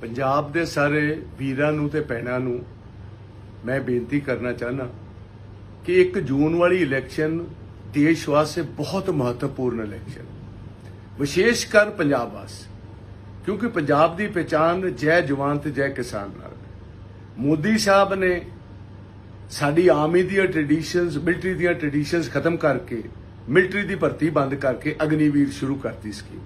ਪੰਜਾਬ ਦੇ ਸਾਰੇ ਵੀਰਾਂ ਨੂੰ ਤੇ ਭੈਣਾਂ ਨੂੰ ਮੈਂ ਬੇਨਤੀ ਕਰਨਾ ਚਾਹਨਾ ਕਿ 1 ਜੂਨ ਵਾਲੀ ਇਲੈਕਸ਼ਨ ਦੇਸ਼ ਵਾਸਤੇ ਬਹੁਤ ਮਹੱਤਵਪੂਰਨ ਇਲੈਕਸ਼ਨ। ਵਿਸ਼ੇਸ਼ ਕਰ ਪੰਜਾਬ ਵਾਸਤੇ। ਕਿਉਂਕਿ ਪੰਜਾਬ ਦੀ ਪਛਾਣ ਜੈ ਜਵਾਨ ਤੇ ਜੈ ਕਿਸਾਨ ਨਾਲ। ਮੋਦੀ ਸਾਹਿਬ ਨੇ ਸਾਡੀ ਆਰਮੀ ਦੀਆਂ ਟ੍ਰੈਡੀਸ਼ਨਸ ਮਿਲਟਰੀ ਦੀਆਂ ਟ੍ਰੈਡੀਸ਼ਨਸ ਖਤਮ ਕਰਕੇ ਮਿਲਟਰੀ ਦੀ ਭਰਤੀ ਬੰਦ ਕਰਕੇ ਅਗਨੀਵੀਰ ਸ਼ੁਰੂ ਕਰਤੀ ਸਕੀਮ।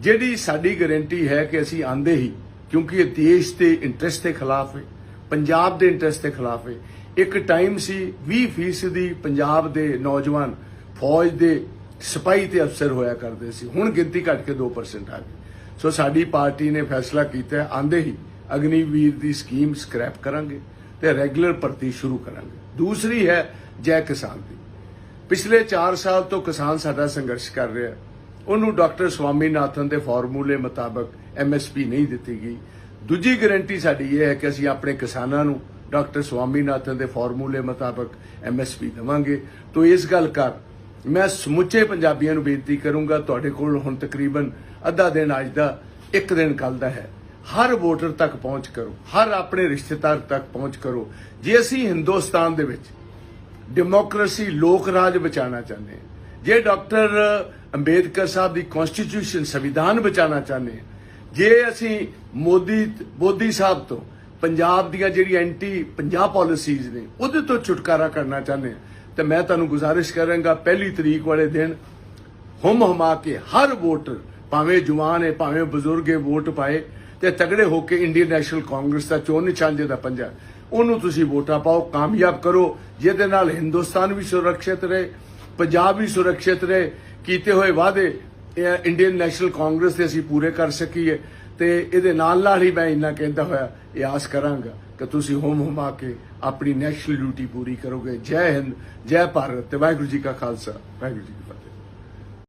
ਜਿਹੜੀ ਸਾਡੀ ਗਾਰੰਟੀ ਹੈ ਕਿ ਅਸੀਂ ਆਂਦੇ ਹੀ, ਕਿਉਂਕਿ ਇਹ ਦੇਸ਼ ਦੇ ਇੰਟਰਸਟ ਦੇ ਖਿਲਾਫ ਹੈ, ਪੰਜਾਬ ਦੇ ਇੰਟਰਸਟ ਦੇ ਖਿਲਾਫ ਹੈ। ਇੱਕ ਟਾਈਮ ਸੀ 20% ਦੀ ਪੰਜਾਬ ਦੇ ਨੌਜਵਾਨ ਫੌਜ ਦੇ ਸਿਪਾਹੀ ਤੇ ਅਫਸਰ ਹੋਇਆ ਕਰਦੇ ਸੀ। ਹੁਣ ਗਿਣਤੀ ਘਟ ਕੇ 2% ਆ ਗਈ। ਸੋ ਸਾਡੀ ਪਾਰਟੀ ਨੇ ਫੈਸਲਾ ਕੀਤਾ ਹੈ, ਆਂਦੇ ਹੀ ਅਗਨੀਵੀਰ ਦੀ ਸਕੀਮ ਸਕ੍ਰੈਪ ਕਰਾਂਗੇ ਤੇ ਰੈਗੂਲਰ ਭਰਤੀ ਸ਼ੁਰੂ ਕਰਾਂਗੇ। ਦੂਸਰੀ ਹੈ ਜੈ ਕਿਸਾਨ ਦੀ। ਪਿਛਲੇ 4 ਸਾਲ ਤੋਂ ਕਿਸਾਨ ਸਾਡਾ ਸੰਘਰਸ਼ ਕਰ ਰਿਹਾ ਹੈ। ਉਹਨੂੰ ਡਾਕਟਰ ਸਵਾਮੀਨਾਥਨ ਦੇ ਫਾਰਮੂਲੇ ਮੁਤਾਬਕ ਐਮਐਸਪੀ ਨਹੀਂ ਦਿੱਤੀ ਗਈ। ਦੂਜੀ ਗਾਰੰਟੀ ਸਾਡੀ ਇਹ ਹੈ ਕਿ ਅਸੀਂ ਆਪਣੇ ਕਿਸਾਨਾਂ ਨੂੰ ਡਾਕਟਰ ਸਵਾਮੀਨਾਥਨ ਦੇ ਫਾਰਮੂਲੇ ਮੁਤਾਬਕ ਐਮਐਸਪੀ ਦੇਵਾਂਗੇ। ਤੋਂ ਇਸ ਗੱਲ ਕਰ, ਮੈਂ ਸਮੁੱਚੇ ਪੰਜਾਬੀਆਂ ਨੂੰ ਬੇਨਤੀ ਕਰੂੰਗਾ, ਤੁਹਾਡੇ ਕੋਲ ਹੁਣ ਤਕਰੀਬਨ ਅੱਧਾ ਦਿਨ ਅੱਜ ਦਾ, ਇੱਕ ਦਿਨ ਕੱਲ ਦਾ ਹੈ। ਹਰ ਵੋਟਰ ਤੱਕ ਪਹੁੰਚ ਕਰੋ, ਹਰ ਆਪਣੇ ਰਿਸ਼ਤੇਦਾਰ ਤੱਕ ਪਹੁੰਚ ਕਰੋ। ਜੇ ਅਸੀਂ ਹਿੰਦੁਸਤਾਨ ਦੇ ਵਿੱਚ ਡੈਮੋਕ੍ਰੇਸੀ ਲੋਕ ਰਾਜ ਬਚਾਉਣਾ ਚਾਹੁੰਦੇ ਹਾਂ, ਜੇ ਡਾਕਟਰ ਅੰਬੇਦਕਰ ਸਾਹਿਬ ਦੀ ਕਨਸਟੀਟਿਊਸ਼ਨ ਸੰਵਿਧਾਨ ਬਚਾਉਣਾ ਚਾਹੁੰਦੇ ਹਾਂ। ਜੇ ਅਸੀਂ ਮੋਦੀ ਮੋਦੀ ਸਾਹਿਬ ਤੋਂ ਪੰਜਾਬ ਦੀਆਂ ਜਿਹੜੀ ਐਂਟੀ ਪੰਜਾਬ ਪਾਲਿਸੀਜ਼ ਨੇ, ਉਹਦੇ ਤੋਂ ਛੁਟਕਾਰਾ ਕਰਨਾ ਚਾਹੁੰਦੇ ਹਾਂ, ਤੇ ਮੈਂ ਤੁਹਾਨੂੰ ਗੁਜ਼ਾਰਿਸ਼ ਕਰਾਂਗਾ ਪਹਿਲੀ ਤਰੀਕ ਵਾਲੇ ਦਿਨ ਹੁਮ ਹੁਮਾ ਕੇ ਹਰ ਵੋਟਰ, ਭਾਵੇਂ ਜਵਾਨ ਹੈ, ਭਾਵੇਂ ਬਜ਼ੁਰਗ ਹੈ, ਵੋਟ ਪਾਏ ਤੇ ਤਗੜੇ ਹੋ ਕੇ ਇੰਡੀਅਨ ਨੈਸ਼ਨਲ ਕਾਂਗਰਸ ਦਾ ਚੋਣ ਨਿਸ਼ਾਨ ਜਿਹਦਾ ਪੰਜਾ। ਉਹਨੂੰ ਤੁਸੀਂ ਵੋਟਾਂ ਪਾਓ, ਕਾਮਯਾਬ ਕਰੋ, ਜਿਹਦੇ ਨਾਲ ਹਿੰਦੁਸਤਾਨ ਵੀ ਸੁਰੱਖਿਅਤ ਰਹੇ ਪੰਜਾਬ ਵੀ ਸੁਰੱਖਿਅਤ ਰਹੇ ਕੀਤੇ ਹੋਏ ਵਾਅਦੇ, ਇਹ ਇੰਡੀਅਨ ਨੈਸ਼ਨਲ ਕਾਂਗਰਸ ਦੇ ਅਸੀਂ ਪੂਰੇ ਕਰ ਸਕੀਏ। ਤੇ ਇਹਦੇ ਨਾਲ ਨਾਲ ਹੀ ਮੈਂ ਇੰਨਾ ਕਹਿੰਦਾ ਹੋਇਆ, ਇਹ ਆਸ ਕਰਾਂਗਾ ਕਿ ਤੁਸੀਂ ਹੋਮ ਹੁਮਾ ਕੇ ਆਪਣੀ ਨੈਸ਼ਨਲ ਡਿਊਟੀ ਪੂਰੀ ਕਰੋਗੇ। ਜੈ ਹਿੰਦ, ਜੈ ਭਾਰਤ ਤੇ ਵਾਹਿਗੁਰੂ ਜੀ ਕਾ ਖਾਲਸਾ। ਵਾਹਿਗੁਰੂ ਜੀ ਕੀ ਫਤਿਹ।